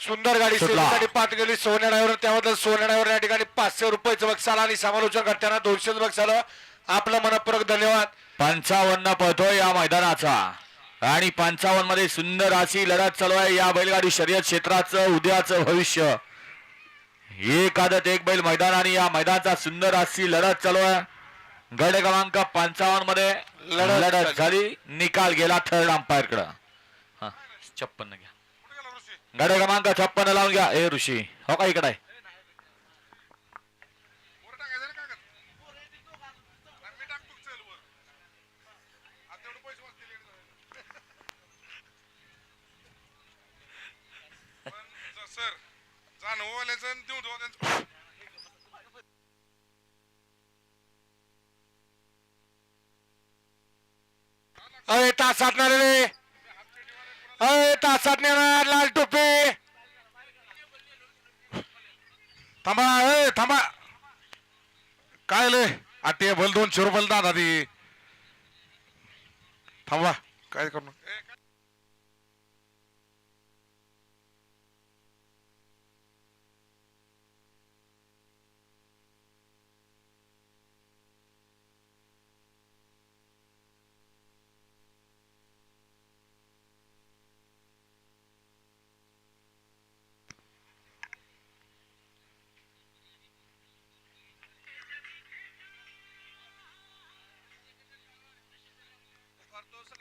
सुंदर गाडी. सेवेसाठी पाठ गेली. सोन्या ड्रायव्हर त्याबद्दल सोन्या ड्रायव्हर या ठिकाणी पाचशे रुपयाचं बक्षाला आणि समालोचन करताना दोनशे बक्षाला आपलं मनपूर्वक धन्यवाद. पंचावन्न पळतोय या मैदानाचा. आणि पंचावन्नमध्ये सुंदर अशी लढत चालू आहे. या बैलगाडी शर्यत क्षेत्राचं उद्याचं भविष्य. एक आदत एक बैल मैदान आणि या मैदानाचा सुंदर अशी लढत चालू आहे. गड क्रमांक पंचावन्नमध्ये लढत झाली. निकाल गेला थर्ड अंपायर कडं छप्पन्न घ्या. गड क्रमांक छप्पन लावून घ्या. ए ऋषी. हो का इकडे? सर जाणववाल्याचं देऊ दो त्यांचं अय तासात ना रे. अय तासात नेणार लाल टोपी थांबा ए थांबा. काय लय? आटे भल दोनशे रुपयाला दादा ती थांबा काय करू cuartos